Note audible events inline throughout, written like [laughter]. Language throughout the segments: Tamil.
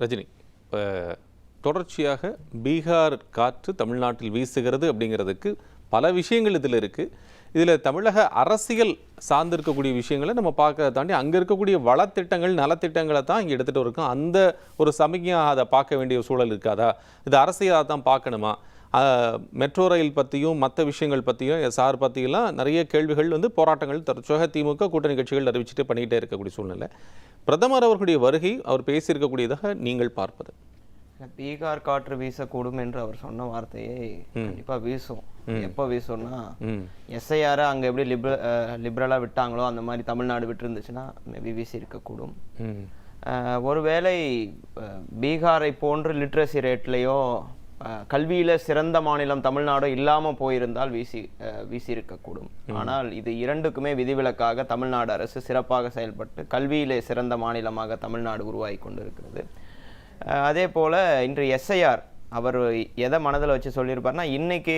ரஜினி இப்போ தொடர்ச்சியாக பீகார் காற்று தமிழ்நாட்டில் வீசுகிறது அப்படிங்கிறதுக்கு பல விஷயங்கள் இதில் இருக்குது இதில் தமிழக அரசியல் சார்ந்து இருக்கக்கூடிய விஷயங்களை நம்ம பார்க்கறத தாண்டி அங்கே இருக்கக்கூடிய வளத்திட்டங்கள் நலத்திட்டங்களை தான் இங்கே எடுத்துகிட்டு இருக்கோம் அந்த ஒரு சமிக்கையாக அதை பார்க்க வேண்டிய சூழல் இருக்காதா? இது அரசியலாக தான் பார்க்கணுமா? மெட்ரோ ரயில் பற்றியும் மற்ற விஷயங்கள் பற்றியும் சார் பற்றியெல்லாம் நிறைய கேள்விகள் வந்து போராட்டங்கள் தற்சோக திமுக கூட்டணி கட்சிகள் அறிவிச்சுட்டு பண்ணிக்கிட்டே இருக்கக்கூடிய சூழ்நிலை. பிரதமர் அவர்களுடைய வருகை அவர் பேசியிருக்கக்கூடியதாக நீங்கள் பார்ப்பது. பீகார் காற்று வீசக்கூடும் என்று அவர் சொன்ன வார்த்தையை கண்டிப்பா வீசும். எப்போ வீசும்னா எஸ்ஐஆரை அங்க எப்படி லிபர லிபரலாக விட்டாங்களோ அந்த மாதிரி தமிழ்நாடு விட்டுருந்துச்சுன்னா மேபி வீசி இருக்கக்கூடும் ஒருவேளை பீகாரை போன்று லிட்ரஸி ரேட்லேயோ கல்வியில சிறந்த மாநிலம் தமிழ்நாடோ இல்லாம போயிருந்தால் வீசி அஹ், வீசி இருக்கக்கூடும் ஆனால் இது இரண்டுக்குமே விதிவிலக்காக தமிழ்நாடு அரசு சிறப்பாக செயல்பட்டு கல்வியிலே சிறந்த மாநிலமாக தமிழ்நாடு உருவாகி கொண்டிருக்கிறது. அதே போல இன்று எஸ்ஐஆர் அவர் எதை மனதில் வச்சு சொல்லியிருப்பார்னா இன்னைக்கு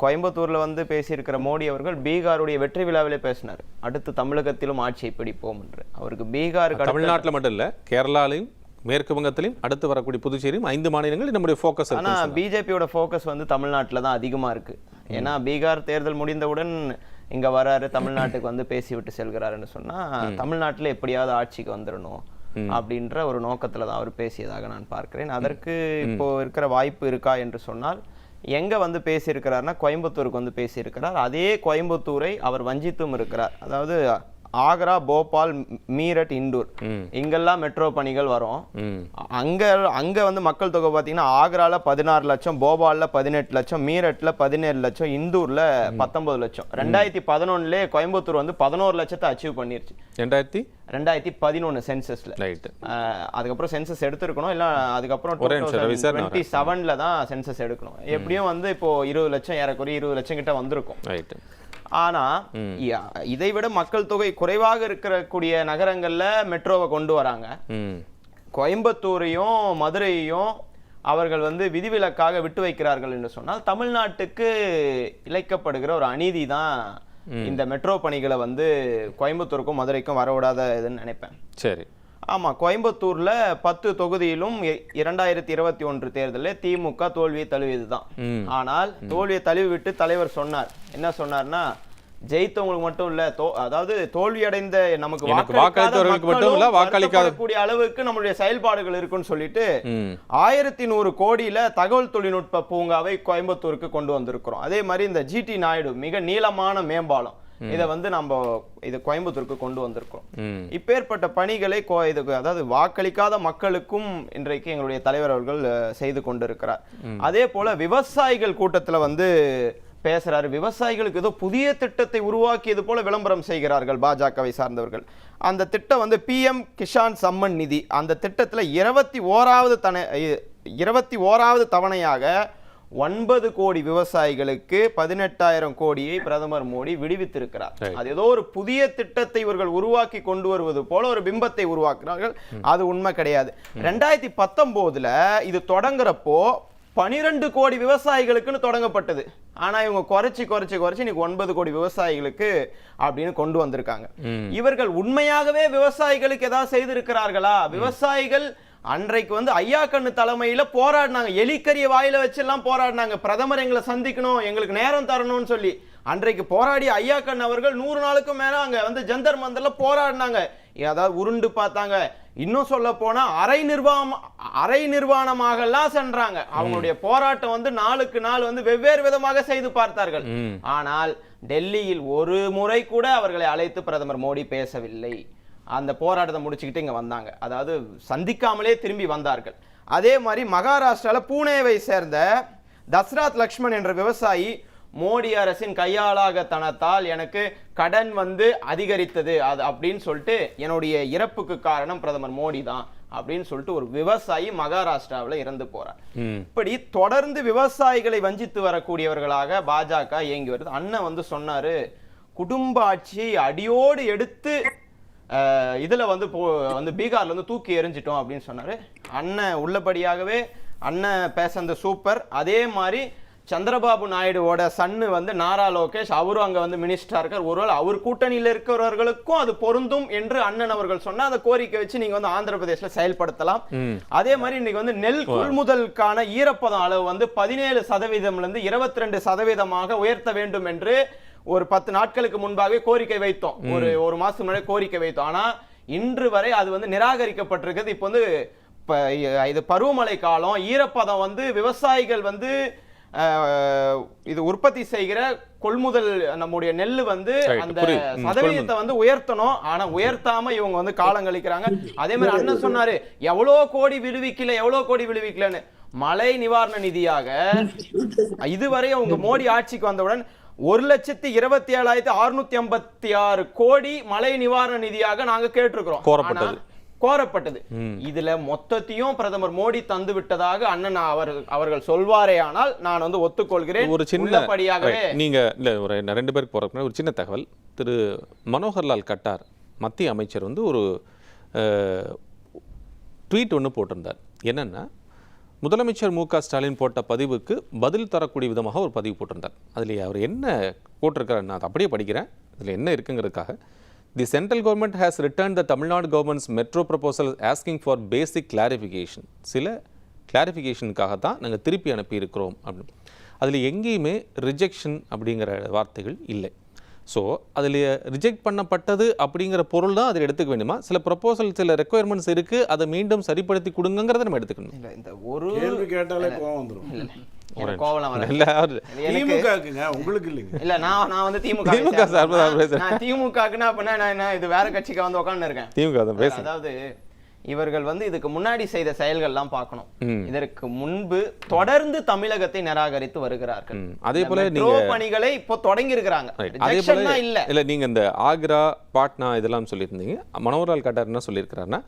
கோயம்புத்தூர்ல வந்து பேசியிருக்கிற மோடி அவர்கள் பீகாருடைய வெற்றி விழாவிலே பேசினார். அடுத்து தமிழகத்திலும் ஆட்சியை பிடிப்போம் என்று. அவருக்கு அடுத்த- தமிழ்நாட்டில் மட்டும் இல்லை கேரளாலையும் மேற்கு வங்கத்திலையும் அடுத்து வரக்கூடிய புதுச்சேரியும் ஐந்து மாநிலங்கள் நம்முடைய ஃபோக்கஸ் ஆனா பிஜேபியோட ஃபோக்கஸ் வந்து தமிழ்நாட்டுல தான் அதிகமா இருக்கு. ஏன்னா பீகார் தேர்தல் முடிந்தவுடன் இங்க வராரு தமிழ்நாட்டுக்கு வந்து பேசிவிட்டு செல்கிறாருன்னு சொன்னா தமிழ்நாட்டுல எப்படியாவது ஆட்சிக்கு வந்துடணும் அப்படின்ற ஒரு நோக்கத்துல தான் அவர் பேசியதாக நான் பார்க்கிறேன். அதற்கு இப்போ இருக்கிற வாய்ப்பு இருக்கா என்று சொன்னால் எங்க வந்து பேசியிருக்கிறார்னா கோயம்புத்தூருக்கு வந்து பேசியிருக்கிறார். அதே கோயம்புத்தூரை அவர் வஞ்சித்தும் இருக்கிறார். அதாவது ஆக்ரா போபால் மீரட் இண்டூர். இங்கெல்லாம் மெட்ரோ பணிகள் வரும். அங்க அங்க வந்து மக்கள் தொகை பார்த்தீங்கன்னா ஆக்ரால பதினாறு லட்சம் போபால்ல பதினெட்டு லட்சம் மீரட்ல பதினேழு லட்சம் இந்தூர்ல பத்தொன்பது லட்சம். ரெண்டாயிரத்தி பதினொன்னுல கோயம்புத்தூர் வந்து பதினோரு லட்சத்தை அச்சீவ் பண்ணிருச்சு. ரெண்டாயிரத்தி? ரெண்டாயிரத்தி பதினொன்னு சென்சஸ்ல ரைட்டு அதுக்கப்புறம் சென்சஸ் எடுத்திருக்கணும். இல்ல அதுக்கப்புறம் டுவெண்ட்டி செவன்ல தான் சென்சஸ் எடுக்கணும். எப்படியும் வந்து இப்போ இருபது லட்சம் ஏறக்குறைய இருபது லட்சம் கிட்ட வந்திருக்கும். ரைட்டு ஆனா இதை விட மக்கள் தொகை குறைவாக இருக்கக்கூடிய நகரங்கள்ல மெட்ரோவை கொண்டு வராங்க. கோயம்புத்தூரையும் மதுரையையும் அவர்கள் வந்து விதிவிலக்காக விட்டு வைக்கிறார்கள் என்று சொன்னால் தமிழ்நாட்டுக்கு இழைக்கப்படுகிற ஒரு அநீதி தான் இந்த மெட்ரோ பணிகளை வந்து கோயம்புத்தூருக்கும் மதுரைக்கும் வரவிடாத இதுன்னு நினைப்பேன். சரி. ஆமா கோயம்புத்தூர்ல பத்து தொகுதியிலும் இரண்டாயிரத்தி இருபத்தி ஒன்று தேர்தலில் திமுக தோல்வியை தழுவியதுதான். ம். ஆனால் தோல்வியை தழுவி விட்டு தலைவர் சொன்னார். என்ன சொன்னார்னா ஜெயித்தவங்களுக்கு மட்டும் இல்ல அதாவது தோல்வி அடைந்த நமக்கு வாக்களித்தவர்களுக்கு மட்டும் இல்ல, வாக்களிக்காத- வருத்தப்படக்கூடிய அளவுக்கு நம்மளுடைய செயல்பாடுகள் இருக்குன்னு சொல்லிட்டு ஆயிரத்தி நூறு கோடியில தகவல் தொழில்நுட்ப பூங்காவை கோயம்புத்தூருக்கு கொண்டு வந்திருக்கிறோம். அதே மாதிரி இந்த ஜிடி நாயுடு மிக நீளமான மேம்பாலம். இதை வந்து நம்ம இது கோயம்புத்தூருக்கு கொண்டு வந்திருக்கிறோம் ம். இப்பேற்பட்ட பணிகளை கோ- இதுக்கு அதாவது வாக்களிக்காத மக்களுக்கும் இன்றைக்கு எங்களுடைய தலைவர் அவர்கள் செய்து கொண்டிருக்கிறார். அதே போல விவசாயிகள் கூட்டத்துல வந்து பேசுறாரு. விவசாயிகளுக்கு ஏதோ புதிய திட்டத்தை உருவாக்கியது போல விளம்பரம் செய்கிறார்கள் பாஜகவை சார்ந்தவர்கள். அந்த திட்டம் வந்து பிஎம் கிஷான் சம்மன் நிதி. அந்த திட்டத்துல இருபத்தி ஓராவது தன இருபத்தி ஓராவது தவணையாக ஒன்பது கோடி விவசாயிகளுக்கு பதினெட்டாயிரம் கோடியை பிரதமர் மோடி விடுவித்திருக்கிறார். அது ஏதோ ஒரு புதிய திட்டத்தை இவர்கள் உருவாக்கி கொண்டு வருவது போல ஒரு பிம்பத்தை உருவாக்குறார்கள் அது உண்மை கிடையாது. ரெண்டாயிரத்தி பத்தொன்பதுல இது தொடங்குறப்போ பனிரெண்டு கோடி விவசாயிகளுக்குன்னு தொடங்கப்பட்டது. ஆனா இவங்க குறைச்சி குறைச்சி குறைச்சி இன்னைக்கு ஒன்பது கோடி விவசாயிகளுக்கு அப்படின்னு கொண்டு வந்திருக்காங்க. இவர்கள் உண்மையாகவே விவசாயிகளுக்கு ஏதாவது செய்திருக்கிறார்களா? விவசாயிகள் அன்றைக்கு வந்து ஐயா கண்ணு தலைமையில போராடினாங்க. எலிக்கரிய வாயில வச்செல்லாம் போராடினாங்க. பிரதமர் எங்களை சந்திக்கணும் எங்களுக்கு நேரம் தரணும்னு சொல்லி. அன்றைக்கு போராடி ஐயா கண் அவர்கள் நூறு நாளுக்கும் மேல அங்க வந்து ஜந்தர் மந்தர்ல போராடினாங்க. அதாவது உருண்டு பார்த்தாங்க. இன்னும் சொல்ல போனா அரை நிர்வாகம் அரை நிர்வாணமாகலாம் சென்றாங்க. அவங்களுடைய போராட்டம் வந்து நாளுக்கு நாள் வந்து வெவ்வேறு விதமாக செய்து பார்த்தார்கள். ஆனால் டெல்லியில் ஒரு முறை கூட அவர்களை அழைத்து பிரதமர் மோடி பேசவில்லை. அந்த போராட்டத்தை முடிச்சுக்கிட்டு இங்க வந்தாங்க. அதாவது சந்திக்காமலே திரும்பி வந்தார்கள். அதே மாதிரி மகாராஷ்டிரால பூனேவை சேர்ந்த தஸ்ராத் லக்ஷ்மண் என்ற விவசாயி மோடி அரசின் கையாளாகத்தனத்தால் எனக்கு கடன் வந்து அதிகரித்தது. அது அப்படின்னு சொல்லிட்டு என்னுடைய இறப்புக்கு காரணம் பிரதமர் மோடி தான் அப்படின்னு சொல்லிட்டு ஒரு விவசாயி மகாராஷ்டிராவுல இறந்து போறார். இப்படி தொடர்ந்து விவசாயிகளை வஞ்சித்து வரக்கூடியவர்களாக பாஜக இயங்கி வருது. அண்ணன் வந்து சொன்னாரு குடும்ப ஆட்சியை அடியோடு எடுத்து இதுல வந்து போ வந்து பீகார்ல வந்து தூக்கி எறிஞ்சிட்டோம் அப்படின்னு சொன்னாரு. அண்ணன் உள்ளபடியாகவே அண்ணன் பேசுனது சூப்பர். அதே மாதிரி சந்திரபாபு நாயுடுவோட சன்னு வந்து நாரா லோகேஷ் அவரும் அங்க வந்து மினிஸ்டரா இருக்கார். ஒருவேளை அவர் கூட்டணியில இருக்கிறவர்களுக்கும் அது பொருந்தும் என்று அண்ணன் அவர்கள் சொன்னா அந்த கோரிக்கை வச்சு நீங்க வந்து ஆந்திர பிரதேசல செயல்படுத்தலாம். அதே மாதிரி இன்னைக்கு வந்து நெல் கொள்முதலுக்கான ஈரப்பதம் அளவு வந்து பதினேழு சதவீதம்ல இருந்து இருபத்தி ரெண்டு சதவீதமாக உயர்த்த வேண்டும் என்று ஒரு பத்து நாட்களுக்கு முன்பாகவே கோரிக்கை வைத்தோம். ஒரு ஒரு மாசத்துக்கு முன்னாடி கோரிக்கை வைத்தோம். ஆனா இன்று வரை அது வந்து நிராகரிக்கப்பட்டிருக்குது. இப்போ வந்து இது பருவமழை காலம் ஈரப்பதம் வந்து விவசாயிகள் வந்து இது உற்பத்தி செய்கிற கொள்முதல் நம்முடைய நெல் வந்து அந்த சதவீதத்தை வந்து உயர்த்தணும். ஆனா உயர்த்தாம இவங்க வந்து காலம் கழிக்கிறாங்க. அதே மாதிரி அண்ணன் சொன்னாரு எவ்வளோ கோடி விடுவிக்கல எவ்வளோ கோடி விடுவிக்கலன்னு. மழை நிவாரண நிதியாக [laughs] இதுவரை அவங்க மோடி ஆட்சிக்கு வந்தவுடன் ஒரு லட்சத்தி இருபத்தி ஏழாயிரத்தி அறுநூத்தி ஐம்பத்தி ஆறு கோடி மழை நிவாரண நிதியாக நாங்க கேட்டிருக்கிறோம். கோரப்பட்டது. கோரப்பட்டது. இதுல மொத்தத்தையும் பிரதமர் மோடி தந்து விட்டதாக அண்ணன் அவர்கள் அவர்கள் சொல்வாரே ஆனால் நான் வந்து ஒத்துக்கொள்கிறேன். ஒரு சின்ன Right. நீங்க இல்ல ஒரு ரெண்டு பேருக்கு போறதுக்கு ஒரு சின்ன தகவல். திரு மனோகர்லால் கட்டார் மத்திய அமைச்சர் வந்து ஒரு ட்வீட் ஒன்று போட்டிருந்தார். என்னன்னா முதலமைச்சர் மு க ஸ்டாலின் போட்ட பதிவுக்கு பதில் தரக்கூடிய விதமாக ஒரு பதிவு போட்டிருந்தார். அதில் அவர் என்ன போட்டிருக்காரு நான் அதை அப்படியே படிக்கிறேன். இதில் என்ன இருக்குங்கிறதுக்காக the central government has return the Tamil Nadu government's metro proposal asking for basic clarification சில கிளாரிஃபிகேஷனுக்காக தான் நாங்கள் திருப்பி அனுப்பியிருக்கிறோம் அப்படின்னு. அதில் எங்கேயுமே ரிஜெக்ஷன் அப்படிங்கிற வார்த்தைகள் இல்லை. ஸோ அதில் ரிஜெக்ட் பண்ணப்பட்டது அப்படிங்கிற பொருள் தான் அதில் எடுத்துக்க வேண்டுமா? சில ப்ரொபோசல் சில ரெக்குயர்மெண்ட்ஸ் இருக்குது அதை மீண்டும் சரிப்படுத்தி கொடுங்கங்கிறத நம்ம எடுத்துக்கணும். இல்ல இந்த ஒரு கேள்வி கேட்டாலே கோவம் வந்துரும். எனக்கு கோவம் வரல இல்லை அவர் எனக்கு திமுகக்குங்க உங்களுக்கு இல்லைங்க. இல்ல நான் நான் வந்து திமுக திமுக சேர்ந்தவன். சார்பா தான் பேசுறேன். நான் திமுகக்குன்னா அப்படின்னா நான் என்ன இது வேற கட்சிக்கு வந்து உட்கார்ந்து இருக்கேன். திமுக தான் பேசுங்க அதாவது இவர்கள் வந்து இதுக்கு முன்னாடி செய்த செயல்கள்லாம் பார்க்கணும். இதற்கு முன்பு தொடர்ந்து தமிழகத்தை நிராகரித்து வருகிறார்கள். அதே போல metro பணிகளை இப்போ தொடங்கி இருக்கிறாங்க இல்ல. இல்ல நீங்க இந்த ஆக்ரா பாட்னா இதெல்லாம் சொல்லியிருந்தீங்க. மனோகர்லால் கட்டார் என்ன சொல்லியிருக்கிறாருன்னா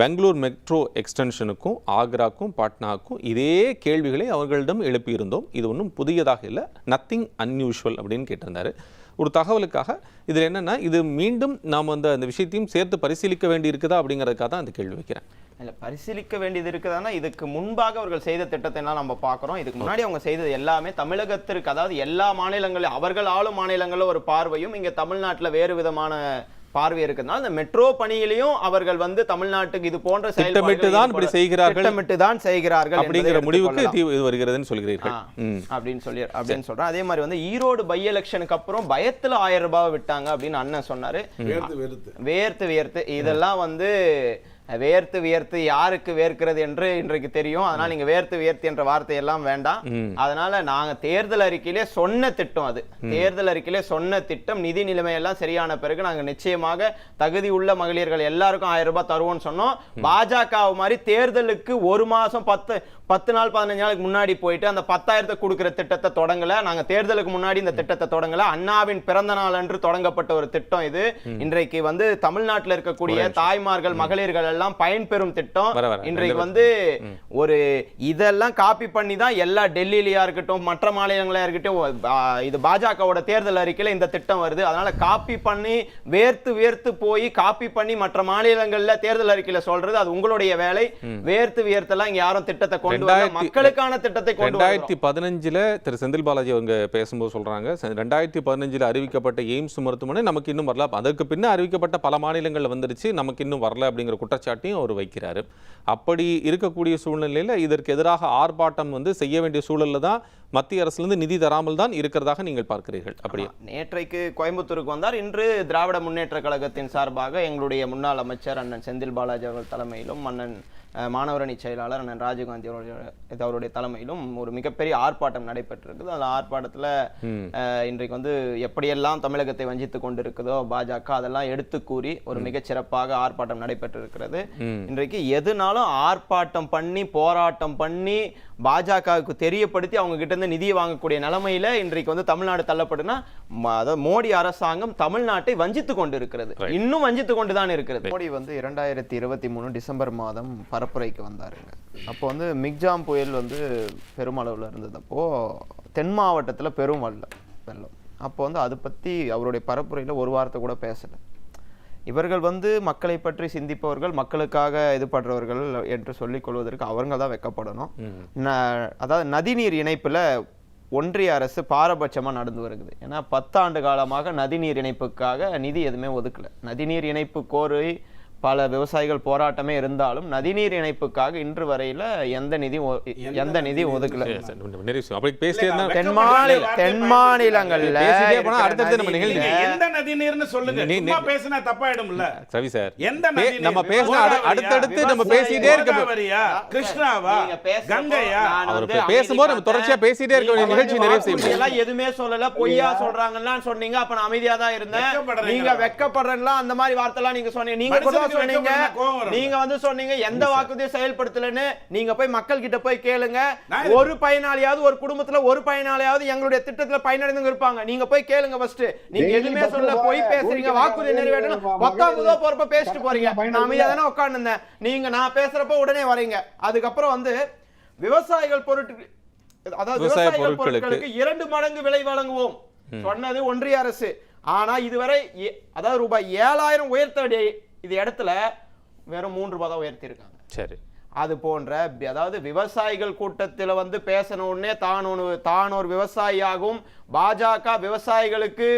பெங்களூர் மெட்ரோ எக்ஸ்டென்ஷனுக்கும் ஆக்ராக்கும் பாட்னாக்கும் இதே கேள்விகளை அவர்களிடம் எழுப்பியிருந்தோம். இது ஒன்றும் புதியதாக இல்லை. நத்திங் அன்யூஷுவல் அப்படின்னு கேட்டிருந்தாரு. ஒரு தகவலுக்காக இதில் என்னென்னா இது மீண்டும் நாம் அந்த அந்த விஷயத்தையும் சேர்த்து பரிசீலிக்க வேண்டி இருக்குதா அப்படிங்கிறதுக்காக தான் அந்த கேள்வி வைக்கிறேன். இல்லை பரிசீலிக்க வேண்டியது இருக்குதானா இதுக்கு முன்பாக அவர்கள் செய்த திட்டத்தை எல்லாம் நம்ம பார்க்குறோம். இதுக்கு முன்னாடி அவங்க செய்தது எல்லாமே தமிழகத்திற்கு அதாவது எல்லா மாநிலங்களும் அவர்கள் ஆளும் மாநிலங்களில் ஒரு பார்வையும் இங்கே தமிழ்நாட்டில் வேறு விதமான பார்வை இருக்கிறதுனால இந்த மெட்ரோ பணியிலையும் அவர்கள் வந்து தமிழ்நாட்டுக்கு இது போன்ற திட்டமிட்டு தான் இப்படி செய்கிறார்கள். திட்டமிட்டு தான் செய்கிறார்கள் அப்படிங்கிற முடிவுக்கு இது வருகிறதுன்னு சொல்கிறீர்கள். அப்படின்னு சொல்லி அப்படின்னு சொல்றேன். அதே மாதிரி வந்து ஈரோடு பை எலெக்ஷனுக்கு அப்புறம் பயத்துல ஆயிரம் ரூபாய் விட்டாங்க அப்படின்னு அண்ணன் சொன்னாரு. வேர்த்து வேர்த்து. இதெல்லாம் வந்து வேர்த்து வியர்த்து யாருக்கு வேர்க்கிறது என்று இன்றைக்கு தெரியும். அதனால நீங்க வேர்த்து வியர்த்து என்ற வார்த்தை எல்லாம் வேண்டாம் அதனால நாங்க தேர்தல் அறிக்கையிலே சொன்ன திட்டம் அது. தேர்தல் அறிக்கையிலே சொன்ன திட்டம் நிதி நிலைமை எல்லாம் சரியான பிறகு நாங்க நிச்சயமாக தகுதி உள்ள மகளிர்கள் எல்லாருக்கும் ஆயிரம் ரூபாய் தருவோம்னு சொன்னோம். பாஜக மாதிரி தேர்தலுக்கு ஒரு மாசம் பத்து பத்து நாள் பதினஞ்சு நாளுக்கு முன்னாடி போயிட்டு அந்த பத்தாயிரத்தை கொடுக்கிற திட்டத்தை தொடங்கல. நாங்க தேர்தலுக்கு முன்னாடி இந்த திட்டத்தை தொடங்கல. அண்ணாவின் பிறந்த நாள் அன்று தொடங்கப்பட்ட ஒரு திட்டம் இது. இன்றைக்கு வந்து தமிழ்நாட்டுல இருக்கக்கூடிய தாய்மார்கள் மகளிர்கள் எல்லாம் பயன்பெறும் திட்டம். வர, வர. இன்றைக்கு வந்து ஒரு இதெல்லாம் காப்பி பண்ணி தான் எல்லா டெல்லியிலயா இருக்கட்டும் மற்ற மாநிலங்களா இருக்கட்டும் இது பாஜகவோட தேர்தல் அறிக்கையில இந்த திட்டம் வருது. அதனால காப்பி பண்ணி வேர்த்து வேர்த்து போய் காப்பி பண்ணி மற்ற மாநிலங்கள்ல தேர்தல் அறிக்கையில சொல்றது அது உங்களுடைய வேலை. வேர்த்து வியர்த்தெல்லாம் இங்க யாரும் திட்டத்தை கொண்டு ரெண்டாயிரத்தி- மக்களுக்கான திட்டத்தை கொண்டு ரெண்டாயிரத்தி பதினஞ்சுல திரு செந்தில் பாலாஜி அவங்க பேசும்போது சொல்றாங்க ரெண்டாயிரத்தி பதினஞ்சுல அறிவிக்கப்பட்ட எய்ம்ஸ் மருத்துவமனை நமக்கு இன்னும் வரல. அதற்கு பின்ன அறிவிக்கப்பட்ட பல மாநிலங்கள்ல வந்துருச்சு நமக்கு இன்னும் வரல அப்படிங்கிற குற்றச்சாட்டையும் அவர் வைக்கிறாரு. அப்படி இருக்கக்கூடிய சூழ்நிலையில் இதற்கு எதிராக ஆர்ப்பாட்டம் வந்து செய்ய வேண்டிய சூழலில் தான் மத்திய அரசுல இருந்து நிதி தராமல் தான் இருக்கிறதாக நீங்கள் பார்க்கிறீர்கள். அப்படியா? நேற்றைக்கு கோயம்புத்தூருக்கு வந்தார். இன்று திராவிட முன்னேற்ற கழகத்தின் சார்பாக எங்களுடைய முன்னாள் அமைச்சர் அண்ணன் செந்தில் பாலாஜி அவர்கள் தலைமையிலும் அண்ணன் மாணவரணி செயலாளர் அண்ணன் ராஜீவ்காந்தி அவருடைய அவருடைய தலைமையிலும் ஒரு மிகப்பெரிய ஆர்ப்பாட்டம் நடைபெற்றிருக்குது. அந்த ஆர்ப்பாட்டத்துல இன்றைக்கு வந்து எப்படியெல்லாம் தமிழகத்தை வஞ்சித்து கொண்டிருக்குதோ பாஜக அதெல்லாம் எடுத்து கூறி ஒரு மிகச் சிறப்பாக ஆர்ப்பாட்டம் நடைபெற்றிருக்கிறது. இன்றைக்கு எதுனாலும் ஆர்ப்பாட்டம் பண்ணி போராட்டம் பண்ணி பாஜகவுக்கு தெரியப்படுத்தி அவங்க கிட்ட இருந்து நிதியை வாங்கக்கூடிய நிலைமையில இன்றைக்கு வந்து தமிழ்நாடு தள்ளப்படுனா அதாவது மோடி அரசாங்கம் தமிழ்நாட்டை வஞ்சித்து கொண்டு இருக்கிறது இன்னும் வஞ்சித்து கொண்டு தான் இருக்கிறது மோடி வந்து இரண்டாயிரத்தி இருபத்தி மூணு டிசம்பர் மாதம் பரப்புரைக்கு வந்தாருங்க. அப்போ வந்து மிக்ஜாம் புயல் வந்து பெருமளவில் இருந்ததப்போ தென் மாவட்டத்துல பெரும் வெள்ளம் வெள்ளம். அப்போ வந்து அதை பத்தி அவருடைய பரப்புரையில ஒரு வார்த்தை கூட பேசல. இவர்கள் வந்து மக்களை பற்றி சிந்திப்பவர்கள் மக்களுக்காக இது பண்றவர்கள் என்று சொல்லிக் கொள்வதற்கு அவங்க தான் வெக்கப்படணும். அதாவது நதிநீர் இணைப்புல ஒன்றிய அரசு பாரபட்சமாக நடந்து வருகிறது ஏன்னா பத்தாண்டு காலமாக நதிநீர் இணைப்புக்காக நிதி எதுவுமே ஒதுக்கல. நதிநீர் இணைப்பு கோரி பல விவசாயிகள் போராட்டமே இருந்தாலும் நதிநீர் இணைப்புக்காக இன்று வரையில எந்த நிதி எந்த நிதி ஒதுக்கல. தென் மாநில தென் மாநிலங்கள்ல எந்த நதிநீர்னு சொல்லுங்க. நீ- பேசினா தப்பாயிடும்ல. சார் எந்த? நம்ம பேசின? அடுத்தடுத்து நம்ம பேசிட்டே இருக்க கிருஷ்ணாவா? கங்கையா? அவர் பேசும்போது நம்ம தொடர்ச்சியா. பேசிட்டே இருக்க வேண்டிய நிகழ்ச்சி நிறைவு எல்லாம் எதுவுமே சொல்லல. பொய்யா சொல்றாங்கன்னு சொன்னீங்க. அப்ப நான் அமைதியா தான் இருந்தேன்? நீங்க வெக்கப்படுறீங்களா அந்த மாதிரி வார்த்தை எல்லாம் நீங்க சொன்னீங்க. நீங்க சொன்னீங்க. நீங்க வந்து சொன்னீங்க எந்த வாக்குறுதியும் செயல்படுத்தலன்னு நீங்க போய் மக்கள் கிட்ட போய் கேளுங்க. ஒரு பயனாளியாவது ஒரு குடும்பத்துல ஒரு பயனாளியாவது எங்களுடைய திட்டத்துல பயனடைந்தவங்க இருப்பாங்க. நீங்க போய் கேளுங்க ஃபர்ஸ்ட் நீங்க எதுவுமே சொல்ல போய் பேசுறீங்க வாக்குறுதி நிறைவேற்றணும். பத்தாம் போறப்ப பேசிட்டு போறீங்க. நான் அமைதியா. தானே உட்கார்ந்திருந்தேன் நீங்க நான் பேசுறப்ப உடனே வரீங்க. அதுக்கப்புறம் வந்து விவசாயிகள் பொருட்கள் அதாவது விவசாய விவசாயிகள் பொருட்களுக்கு. இரண்டு மடங்கு விலை வழங்குவோம். சொன்னது ஒன்றிய அரசு. ஆனா இதுவரை அதாவது ரூபாய் ஏழாயிரம் உயர்த்த வேண்டிய இது இடத்துல வெறும் மூன்று ரூபாய் தான் உயர்த்தி இருக்காங்க சரி. அது போன்ற அதாவது விவசாயிகள் கூட்டத்தில் வந்து பேசணுன்னே தான் ஒரு தான் ஒரு விவசாயியாகவும் பாஜக விவசாயிகளுக்கு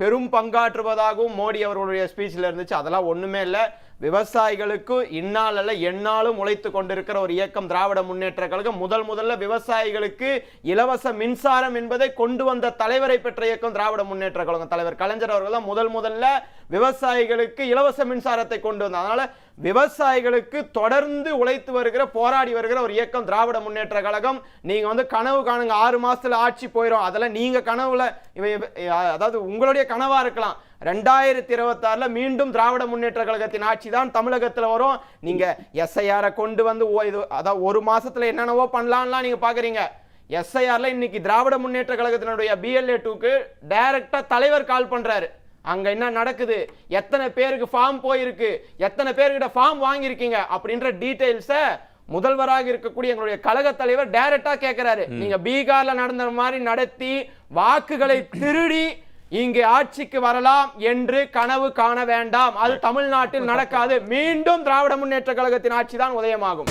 பெரும் பங்காற்றுவதாகவும் மோடி அவர்களுடைய ஸ்பீச்சில் இருந்துச்சு. அதெல்லாம் ஒண்ணுமே இல்லை. விவசாயிகளுக்கு இந்நாளில் எந்நாளும் உழைத்து கொண்டிருக்கிற ஒரு இயக்கம் திராவிட முன்னேற்ற கழகம். முதல் முதல்ல விவசாயிகளுக்கு இலவச மின்சாரம் என்பதை கொண்டு வந்த தலைவரை பெற்ற இயக்கம் திராவிட முன்னேற்ற கழகம். தலைவர் கலைஞர் அவர்கள் தான் முதல் முதல்ல விவசாயிகளுக்கு இலவச மின்சாரத்தை கொண்டு வந்தார். அதனால் விவசாயிகளுக்கு தொடர்ந்து உழைத்து வருகிற போராடி வருகிற ஒரு இயக்கம் திராவிட முன்னேற்ற கழகம். நீங்கள் வந்து கனவு காணுங்க. ஆறு மாதத்தில் ஆட்சி போயிடும் அதெல்லாம் நீங்கள் கனவுல இவை அதாவது உங்களுடைய கனவாக இருக்கலாம். ரெண்டாயிரத்தி இருபத்தாறுல மீண்டும் திராவிட முன்னேற்ற கழகத்தின் ஆட்சி தான் தமிழகத்துல வரும். நீங்க எஸ்ஐஆரை கொண்டு வந்து இது அதாவது ஒரு மாசத்துல என்னென்னவோ பண்ணலாம்லாம் நீங்க பாக்குறீங்க. எஸ்ஐஆர்ல இன்னைக்கு திராவிட முன்னேற்ற கழகத்தினுடைய பிஎல்ஏ டூக்கு டைரக்டா தலைவர் கால் பண்றாரு. அங்க என்ன நடக்குது? எத்தனை பேருக்கு ஃபார்ம் போயிருக்கு? எத்தனை பேர்கிட்ட ஃபார்ம் வாங்கியிருக்கீங்க? அப்படின்ற டீடைல்ஸை முதல்வராக இருக்கக்கூடிய எங்களுடைய கழக தலைவர் டைரக்டா கேட்கிறாரு நீங்க பீகார்ல நடந்த மாதிரி நடத்தி வாக்குகளை திருடி இங்கே ஆட்சிக்கு வரலாம் என்று கனவு காண வேண்டாம். அது தமிழ்நாட்டில் நடக்காது. மீண்டும் திராவிட முன்னேற்ற கழகத்தின் ஆட்சி தான் உதயமாகும்.